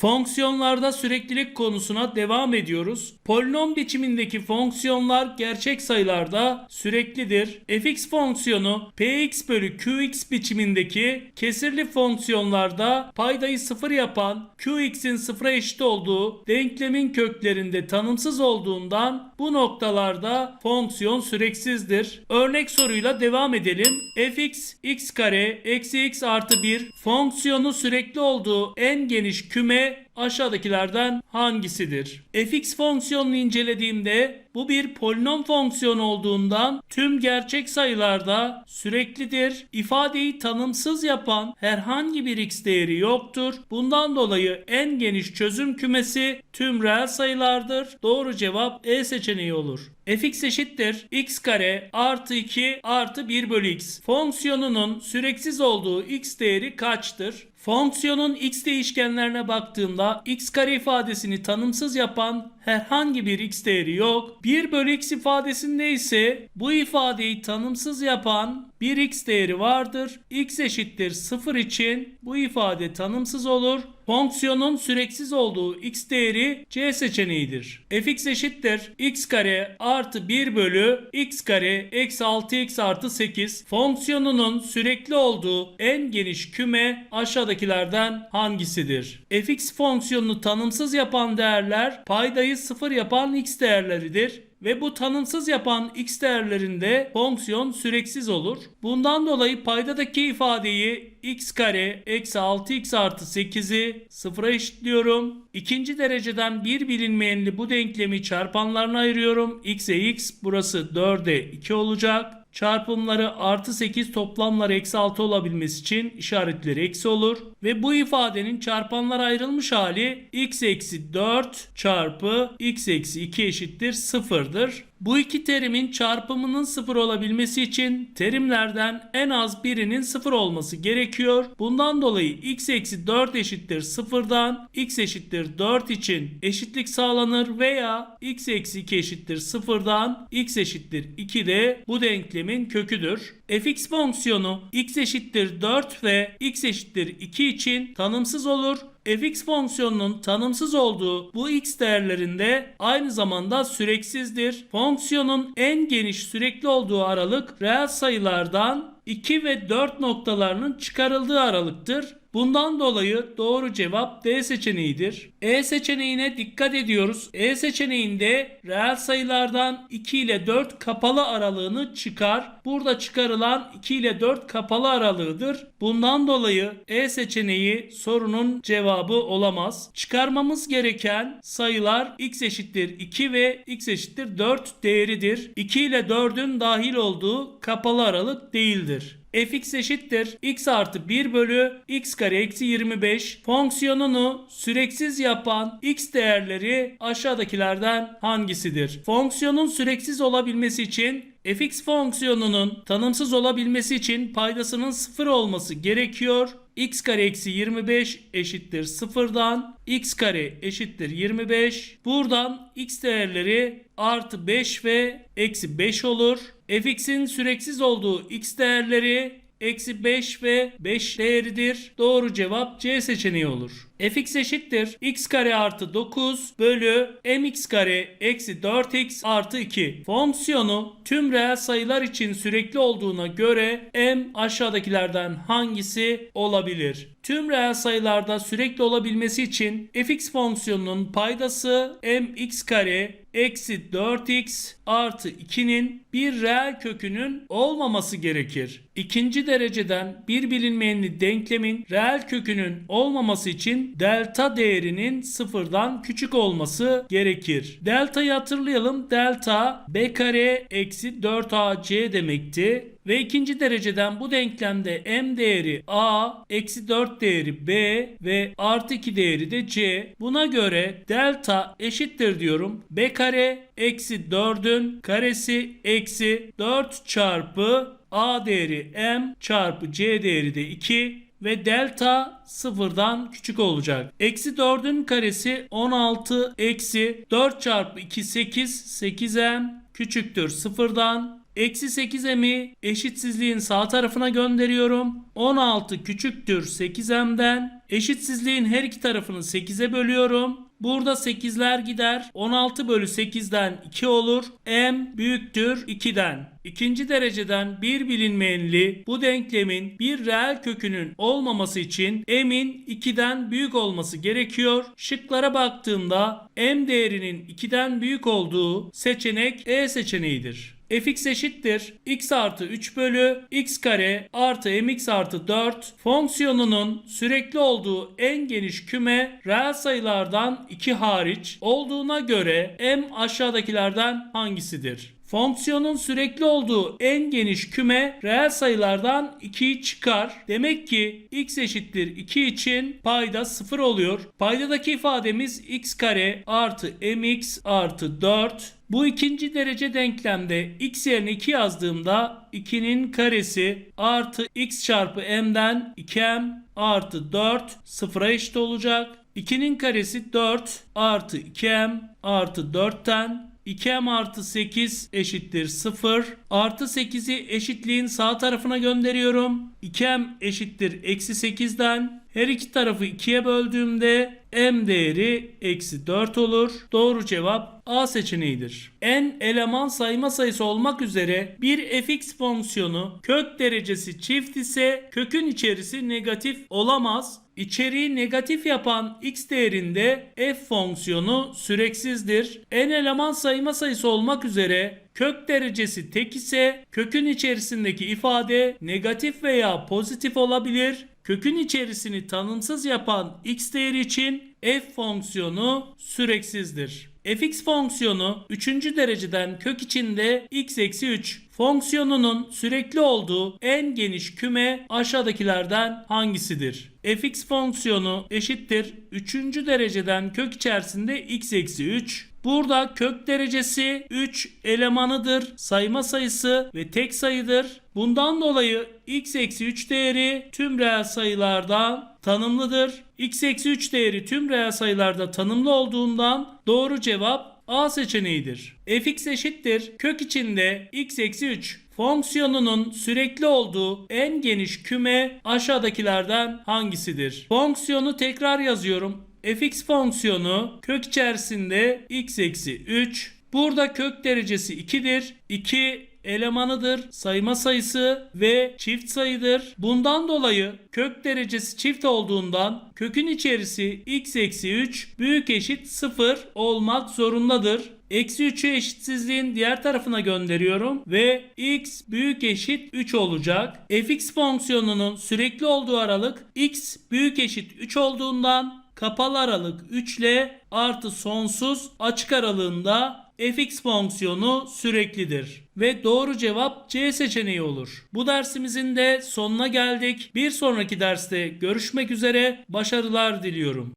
Fonksiyonlarda süreklilik konusuna devam ediyoruz. Polinom biçimindeki fonksiyonlar gerçek sayılarda süreklidir. fx fonksiyonu px bölü qx biçimindeki kesirli fonksiyonlarda paydayı sıfır yapan qx'in sıfıra eşit olduğu denklemin köklerinde tanımsız olduğundan bu noktalarda fonksiyon süreksizdir. Örnek soruyla devam edelim. fx x kare eksi x artı 1 fonksiyonu sürekli olduğu en geniş küme Şimdi aşağıdakilerden hangisidir? fx fonksiyonunu incelediğimde bu bir polinom fonksiyon olduğundan tüm gerçek sayılarda süreklidir. İfadeyi tanımsız yapan herhangi bir x değeri yoktur. Bundan dolayı en geniş çözüm kümesi tüm reel sayılardır. Doğru cevap E seçeneği olur. fx eşittir x kare artı 2 artı 1 bölü x. Fonksiyonunun süreksiz olduğu x değeri kaçtır? Fonksiyonun x değişkenlerine baktığımda x kare ifadesini tanımsız yapan herhangi bir x değeri yok. 1 bölü x ifadesinde ise bu ifadeyi tanımsız yapan bir x değeri vardır. x eşittir 0 için bu ifade tanımsız olur. Fonksiyonun süreksiz olduğu x değeri c seçeneğidir. fx eşittir x kare artı 1 bölü x kare eksi 6x artı 8 fonksiyonunun sürekli olduğu en geniş küme aşağıdakilerden hangisidir? fx fonksiyonunu tanımsız yapan değerler paydayı sıfır yapan x değerleridir ve bu tanımsız yapan x değerlerinde fonksiyon süreksiz olur. Bundan dolayı paydadaki ifadeyi x kare eksi 6x artı 8'i sıfıra eşitliyorum. İkinci dereceden bir bilinmeyenli bu denklemi çarpanlarına ayırıyorum. x'e x burası 4'e 2 olacak. Çarpımları artı 8 toplamları eksi 6 olabilmesi için işaretleri eksi olur. Ve bu ifadenin çarpanlara ayrılmış hali x eksi 4 çarpı x eksi 2 eşittir 0'dır. Bu iki terimin çarpımının sıfır olabilmesi için terimlerden en az birinin sıfır olması gerekiyor. Bundan dolayı x eksi 4 eşittir sıfırdan x eşittir 4 için eşitlik sağlanır veya x eksi 2 eşittir sıfırdan x eşittir 2 de bu denklemin köküdür. fx fonksiyonu x eşittir 4 ve x eşittir 2 için tanımsız olur fx fonksiyonunun tanımsız olduğu bu x değerlerinde aynı zamanda süreksizdir. Fonksiyonun en geniş sürekli olduğu aralık reel sayılardan 2 ve 4 noktalarının çıkarıldığı aralıktır. Bundan dolayı doğru cevap D seçeneğidir. E seçeneğine dikkat ediyoruz. E seçeneğinde reel sayılardan 2 ile 4 kapalı aralığını çıkar. Burada çıkarılan 2 ile 4 kapalı aralığıdır. Bundan dolayı E seçeneği sorunun cevabı olamaz. Çıkarmamız gereken sayılar x eşittir 2 ve x eşittir 4 değeridir. 2 ile 4'ün dahil olduğu kapalı aralık değildir fx eşittir x artı 1 bölü x kare eksi 25 fonksiyonunu süreksiz yapan x değerleri aşağıdakilerden hangisidir? Fonksiyonun süreksiz olabilmesi için fx fonksiyonunun tanımsız olabilmesi için paydasının 0 olması gerekiyor. x kare eksi 25 eşittir 0'dan x kare eşittir 25. Buradan x değerleri artı 5 ve eksi 5 olur. fx'in süreksiz olduğu x değerleri eksi 5 ve 5 değeridir. Doğru cevap C seçeneği olur. fx eşittir x kare artı 9 bölü mx kare eksi 4x artı 2. Fonksiyonu tüm reel sayılar için sürekli olduğuna göre m aşağıdakilerden hangisi olabilir? Tüm reel sayılarda sürekli olabilmesi için fx fonksiyonunun paydası mx kare eksi 4x artı 2'nin bir reel kökünün olmaması gerekir. İkinci dereceden bir bilinmeyenli denklemin reel kökünün olmaması için delta değerinin sıfırdan küçük olması gerekir. Delta'yı hatırlayalım. Delta b kare eksi 4ac demekti. Ve ikinci dereceden bu denklemde m değeri a, eksi 4 değeri b ve artı 2 değeri de c. Buna göre delta eşittir diyorum. b kare eksi 4'ün karesi eksi 4 çarpı a değeri m çarpı c değeri de 2 ve delta sıfırdan küçük olacak. Eksi 4'ün karesi 16 eksi 4 çarpı 2 8 8m küçüktür sıfırdan Eksi 8m'i eşitsizliğin sağ tarafına gönderiyorum. 16 küçüktür 8m'den. Eşitsizliğin her iki tarafını 8'e bölüyorum. Burada 8'ler gider. 16 bölü 8'den 2 olur. M büyüktür 2'den. İkinci dereceden bir bilinmeyenli bu denklemin bir reel kökünün olmaması için m'in 2'den büyük olması gerekiyor. Şıklara baktığımda m değerinin 2'den büyük olduğu seçenek E seçeneğidir fx eşittir x artı 3 bölü x kare artı mx artı 4 fonksiyonunun sürekli olduğu en geniş küme reel sayılardan 2 hariç olduğuna göre m aşağıdakilerden hangisidir? Fonksiyonun sürekli olduğu en geniş küme reel sayılardan 2'yi çıkar. Demek ki x eşittir 2 için payda 0 oluyor. Paydadaki ifademiz x kare artı mx artı 4 bu ikinci derece denklemde x yerine 2 yazdığımda 2'nin karesi artı x çarpı m'den 2m artı 4 sıfıra eşit olacak. 2'nin karesi 4 artı 2m artı 4'ten 2m artı 8 eşittir 0. Artı 8'i eşitliğin sağ tarafına gönderiyorum. 2m eşittir eksi 8'den. Her iki tarafı 2'ye böldüğümde m değeri eksi 4 olur. Doğru cevap A seçeneğidir. n eleman sayma sayısı olmak üzere bir fx fonksiyonu kök derecesi çift ise kökün içerisi negatif olamaz. İçeriği negatif yapan x değerinde f fonksiyonu süreksizdir. n eleman sayma sayısı olmak üzere kök derecesi tek ise kökün içerisindeki ifade negatif veya pozitif olabilir. Kökün içerisini tanımsız yapan x değeri için f fonksiyonu süreksizdir. fx fonksiyonu 3. dereceden kök içinde x eksi 3 fonksiyonunun sürekli olduğu en geniş küme aşağıdakilerden hangisidir? fx fonksiyonu eşittir 3. dereceden kök içerisinde x eksi 3 Burada kök derecesi 3 elemanıdır. Sayma sayısı ve tek sayıdır. Bundan dolayı x eksi 3 değeri tüm reel sayılardan tanımlıdır. x eksi 3 değeri tüm reel sayılarda tanımlı olduğundan doğru cevap A seçeneğidir. fx eşittir kök içinde x eksi 3 fonksiyonunun sürekli olduğu en geniş küme aşağıdakilerden hangisidir? Fonksiyonu tekrar yazıyorum fx fonksiyonu kök içerisinde x eksi 3. Burada kök derecesi 2'dir. 2 elemanıdır, sayma sayısı ve çift sayıdır. Bundan dolayı kök derecesi çift olduğundan kökün içerisi x eksi 3 büyük eşit 0 olmak zorundadır. Eksi 3'ü eşitsizliğin diğer tarafına gönderiyorum ve x büyük eşit 3 olacak. fx fonksiyonunun sürekli olduğu aralık x büyük eşit 3 olduğundan kapalı aralık 3 ile artı sonsuz açık aralığında fx fonksiyonu süreklidir. Ve doğru cevap C seçeneği olur. Bu dersimizin de sonuna geldik. Bir sonraki derste görüşmek üzere. Başarılar diliyorum.